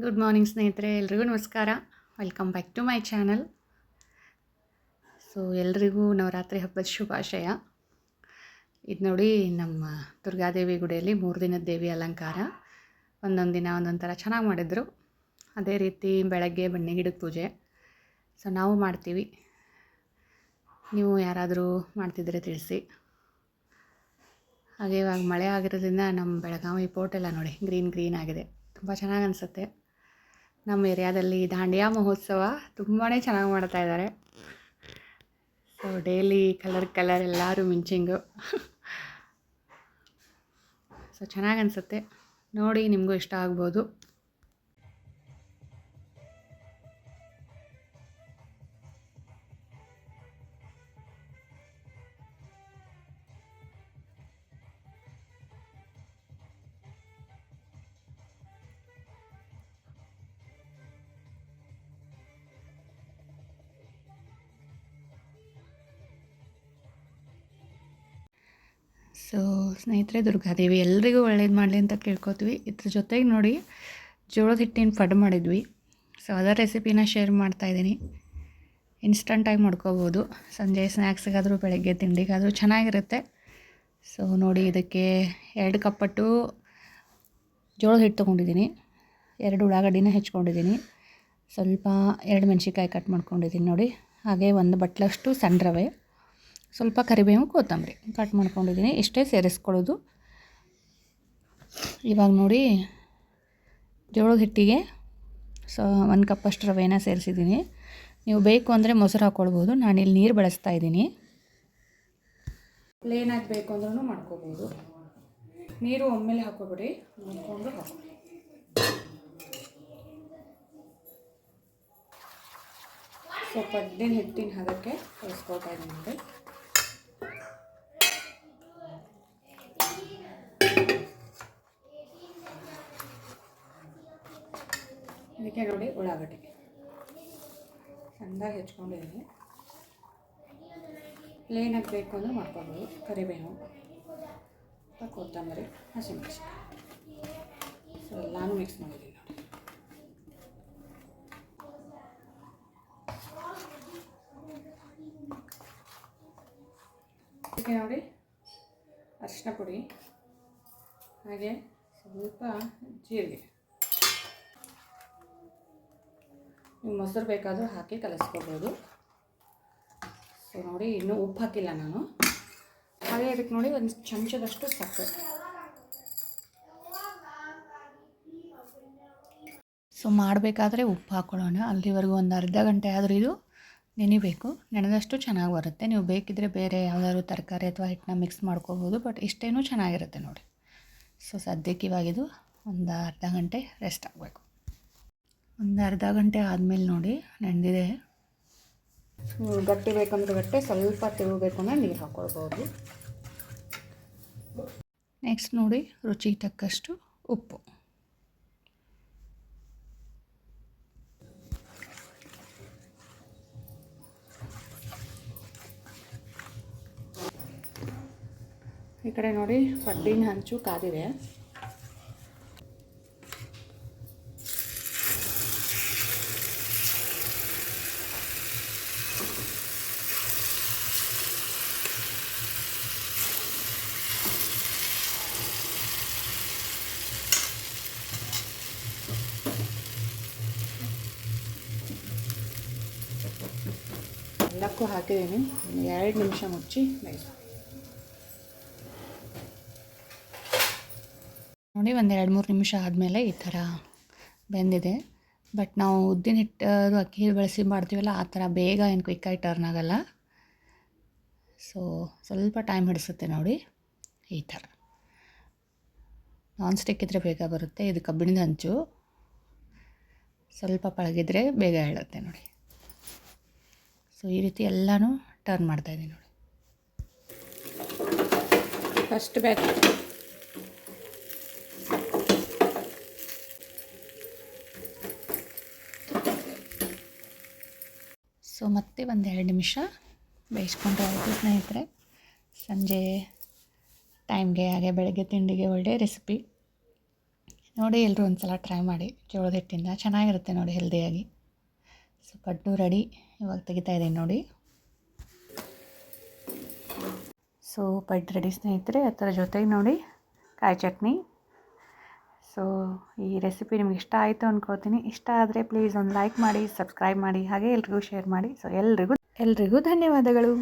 Good morning ಸ್ನೇಹಿತರೆ, ಎಲ್ರಿಗೂ ನಮಸ್ಕಾರ. Welcome back to my channel so ಎಲ್ರಿಗೂ ನವರಾತ್ರಿ ಹಬ್ಬದ ಶುಭಾಶಯ. ಇದು ನೋಡಿ ನಮ್ಮ ದುರ್ಗಾದೇವಿ ಗುಡಿಯಲ್ಲಿ ಮೂರು ದಿನದ ದೇವಿ ಅಲಂಕಾರ. ಒಂದೊಂದು ದಿನ ಒಂದೊಂದು ಥರ ಚೆನ್ನಾಗಿ ಮಾಡಿದರು. ಅದೇ ರೀತಿ ಬೆಳಗ್ಗೆ ಬನ್ನಿ ಗಿಡದ ಪೂಜೆ. ಸೊ ನಾವು ಮಾಡ್ತೀವಿ. ನೀವು ಯಾರಾದರೂ ಮಾಡ್ತಿದ್ರೆ ತಿಳಿಸಿ. ಹಾಗೆ ಇವಾಗ ಮಳೆ ಆಗಿರೋದ್ರಿಂದ ನಮ್ಮ ಬೆಳಗಾವಿ ಪೋರ್ಟೆಲ್ಲ ನೋಡಿ, ಗ್ರೀನ್ ಗ್ರೀನ್ ಆಗಿದೆ. ತುಂಬ ಚೆನ್ನಾಗಿ ಅನಿಸುತ್ತೆ. ನಮ್ಮ ಏರಿಯಾದಲ್ಲಿ ದಾಂಡಿಯಾ ಮಹೋತ್ಸವ ತುಂಬಾ ಚೆನ್ನಾಗಿ ಮಾಡ್ತಾ ಇದ್ದಾರೆ ಸೊ ಡೈಲಿ ಕಲರ್ ಕಲರ್ ಎಲ್ಲರೂ ಮಿಂಚಿಂಗು ಸೊ ಚೆನ್ನಾಗಿ ಅನಿಸುತ್ತೆ. ನೋಡಿ, ನಿಮಗೂ ಇಷ್ಟ ಆಗ್ಬೋದು. ಸೊ ಸ್ನೇಹಿತರೆ, ದುರ್ಗಾದೇವಿ, ಎಲ್ರಿಗೂ ಒಳ್ಳೇದು ಮಾಡಲಿ ಅಂತ ಕೇಳ್ಕೊತೀವಿ. ಇದ್ರ ಜೊತೆಗೆ ನೋಡಿ, ಜೋಳದ ಹಿಟ್ಟಿನ ಫಡ್ ಮಾಡಿದ್ವಿ. ಸೊ ಅದರ ರೆಸಿಪಿನ ಶೇರ್ ಮಾಡ್ತಾಯಿದ್ದೀನಿ ಇನ್ಸ್ಟಂಟಾಗಿ ಮಾಡ್ಕೋಬೋದು. ಸಂಜೆ ಸ್ನ್ಯಾಕ್ಸಿಗಾದರೂ ಬೆಳಗ್ಗೆ ತಿಂಡಿಗಾದರೂ ಚೆನ್ನಾಗಿರುತ್ತೆ. ಸೊ ನೋಡಿ, ಇದಕ್ಕೆ ಎರಡು ಕಪ್ಪಟ್ಟು ಜೋಳದ ಹಿಟ್ಟು ತೊಗೊಂಡಿದ್ದೀನಿ. ಎರಡು ಉಳ್ಳಾಗಡ್ಡಿನ ಹೆಚ್ಕೊಂಡಿದ್ದೀನಿ. ಸ್ವಲ್ಪ ಎರಡು ಮೆಣಸಿಕಾಯಿ ಕಟ್ ಮಾಡ್ಕೊಂಡಿದ್ದೀನಿ ನೋಡಿ. ಹಾಗೆ ಒಂದು ಬಟ್ಲಷ್ಟು ಸಣ್ಣ ರವೆ ಸ್ವಲ್ಪ ಕರಿಬೇವು ಕೊತ್ತಂಬರಿ ಕಟ್ ಮಾಡ್ಕೊಂಡಿದ್ದೀನಿ. ಇಷ್ಟೇ ಸೇರಿಸ್ಕೊಳ್ಳೋದು. ಇವಾಗ ನೋಡಿ ಜೋಳದ ಹಿಟ್ಟಿಗೆ ಸೊ ಒಂದು ಕಪ್ಪಷ್ಟು ರವೆನ ಸೇರಿಸಿದ್ದೀನಿ. ನೀವು ಬೇಕು ಅಂದರೆ ಮೊಸರು ಹಾಕ್ಕೊಳ್ಬೋದು ನಾನಿಲ್ಲಿ ನೀರು ಬಳಸ್ತಾ ಇದ್ದೀನಿ. ಪ್ಲೇನ್ ಬೇಕು ಅಂದ್ರೂ ಮಾಡ್ಕೋಬೋದು. ನೀರು ಒಮ್ಮೆಲೆ ಹಾಕೋಬಿಡಿ. ನೋಡಿಕೊಂಡು ಹಾಕಿ ಸೊ ಪಡ್ಡಿನ ಹಿಟ್ಟಿನ ಹದಕ್ಕೆ ಕಳಿಸ್ಕೊಳ್ತಾ ಇದ್ದೀನಿ ಇದಕ್ಕೆ ನೋಡಿ ಉಳ್ಳಾಗಡ್ಡೆ ಸಣ್ಣದಾಗಿ ಹೆಚ್ಕೊಂಡಿದ್ದೀನಿ. ಪ್ಲೇನಾಗಿ ಬೇಕು ಅಂದರೆ ಮಾಡ್ಕೊಬೋದು. ಕರಿಬೇವು ಕೊತ್ತಂಬರಿ, ಹಸಿಮೆಣಸಿನ್ಕಾಯಿ. ಸೊ ಎಲ್ಲನೂ ಮಿಕ್ಸ್ ಮಾಡಿದ್ದೀನಿ ನೋಡಿ. ಇದಕ್ಕೆ ನೋಡಿ ಅರಿಶಿನ ಪುಡಿ, ಹಾಗೆ ಸ್ವಲ್ಪ ಜೀರಿಗೆ. ನೀವು ಮೊಸರು ಬೇಕಾದರೂ ಹಾಕಿ ಕಲಿಸ್ಕೋಬೋದು. ಸೊ ನೋಡಿ, ಇನ್ನೂ ಉಪ್ಪು ಹಾಕಿಲ್ಲ ನಾನು. ಹಾಗೆ ಅದಕ್ಕೆ ನೋಡಿ ಒಂದು ಚಮಚದಷ್ಟು ಸಕ್ಕರೆ ಸೊ ಮಾಡಬೇಕಾದ್ರೆ ಉಪ್ಪು ಹಾಕ್ಕೊಳ್ಳೋಣ ಅಲ್ಲಿವರೆಗೂ ಒಂದು ಅರ್ಧ ಗಂಟೆ ಆದರೂ ಇದು ನೆನಿಬೇಕು. ನೆನೆದಷ್ಟು ಚೆನ್ನಾಗಿ ಬರುತ್ತೆ. ನೀವು ಬೇಕಿದ್ದರೆ ಬೇರೆ ಯಾವುದಾದ್ರು ತರಕಾರಿ ಅಥವಾ ಹಿಟ್ಟನ್ನ ಮಿಕ್ಸ್ ಮಾಡ್ಕೋಬೋದು ಬಟ್ ಇಷ್ಟೇನೂ ಚೆನ್ನಾಗಿರುತ್ತೆ ನೋಡಿ. ಸೊ ಸದ್ಯಕ್ಕೆ ಇವಾಗಿದು ಒಂದು ಅರ್ಧ ಗಂಟೆ ರೆಸ್ಟ್ ಆಗಬೇಕು. ಒಂದು ಅರ್ಧ ಗಂಟೆ ಆದಮೇಲೆ ನೋಡಿ ನೆಂದಿದೆ. ಗಟ್ಟಿ ಬೇಕಂದ್ರೆ ಗಟ್ಟಿ ಸ್ವಲ್ಪ ತಿರುಗಬೇಕು ಅಂದರೆ ನೀರು ಹಾಕ್ಕೊಳ್ಬೋದು ನೆಕ್ಸ್ಟ್ ನೋಡಿ ರುಚಿಗೆ ತಕ್ಕಷ್ಟು ಉಪ್ಪು. ಈ ಕಡೆ ನೋಡಿ ಪಡ್ಡಿನ ಹಂಚು ಕಾದಿದೆ. ಎಲ್ಲಕ್ಕೂ ಹಾಕಿದ್ದೀನಿ. ಎರಡು ನಿಮಿಷ ಮುಚ್ಚಿ ಬೇಯಿಸ ನೋಡಿ, ಒಂದು ಎರಡು ಮೂರು ನಿಮಿಷ ಆದಮೇಲೆ ಈ ಥರ ಬೆಂದಿದೆ. ಬಟ್ ನಾವು ಉದ್ದಿನ ಹಿಟ್ಟು ಅಕ್ಕಿ ಬಳಸಿ ಮಾಡ್ತೀವಲ್ಲ, ಆ ಥರ ಬೇಗ ಏನು ಕ್ವಿಕ್ಕಾಗಿ ಟರ್ನ್ ಆಗೋಲ್ಲ. ಸೊ ಸ್ವಲ್ಪ ಟೈಮ್ ಹಿಡಿಸುತ್ತೆ ನೋಡಿ, ಈ ಥರ. ನಾನ್ ಸ್ಟಿಕ್ ಇದ್ದರೆ ಬೇಗ ಬರುತ್ತೆ, ಇದು ಕಬ್ಬಿಣದ ಹಂಚು ಸ್ವಲ್ಪ ಪಳಗಿದ್ರೆ ಬೇಗ ಹೇಳುತ್ತೆ ನೋಡಿ. ಸೊ ಈ ರೀತಿ ಎಲ್ಲನೂ ಟರ್ನ್ ಮಾಡ್ತಾಯಿದ್ದೀನಿ ನೋಡಿ. ಫಸ್ಟ್ ಬ್ಯಾಚ್ ಸೊ ಮತ್ತೆ ಒಂದು ಎರಡು ನಿಮಿಷ ಬೇಯಿಸ್ಕೊಂಡ್ರೆ ಆಯಿತು ಸ್ನೇಹಿತರೆ. ಸಂಜೆ ಟೈಮ್ಗೆ ಹಾಗೆ ಬೆಳಗ್ಗೆ ತಿಂಡಿಗೆ ಒಳ್ಳೆಯ ರೆಸಿಪಿ ನೋಡಿ ಎಲ್ಲರೂ ಒಂದು ಸಲ ಟ್ರೈ ಮಾಡಿ ಜೋಳದ ಹಿಟ್ಟಿಂದ. ಚೆನ್ನಾಗಿರುತ್ತೆ ನೋಡಿ ಹೆಲ್ದಿಯಾಗಿ ಸೊ ಕಟ್ಟು ರೆಡಿ. ಇವಾಗ ತೆಗಿತಾ ಇದ್ದೀನಿ ನೋಡಿ. ಸೊ ಪಡ್ಡು ರೆಡಿ ಸ್ನೇಹಿತರೆ, ಅದರ ಜೊತೆಗೆ ನೋಡಿ ಕಾಯಿ ಚಟ್ನಿ. ಸೊ ಈ ರೆಸಿಪಿ ನಿಮ್ಗೆ ಇಷ್ಟ ಆಯಿತು ಅಂದ್ಕೋತೀನಿ ಇಷ್ಟ ಆದರೆ ಪ್ಲೀಸ್ ಒಂದು ಲೈಕ್ ಮಾಡಿ ಸಬ್ಸ್ಕ್ರೈಬ್ ಮಾಡಿ, ಹಾಗೆ ಎಲ್ರಿಗೂ ಶೇರ್ ಮಾಡಿ. ಸೊ ಎಲ್ರಿಗೂ ಎಲ್ರಿಗೂ ಧನ್ಯವಾದಗಳು.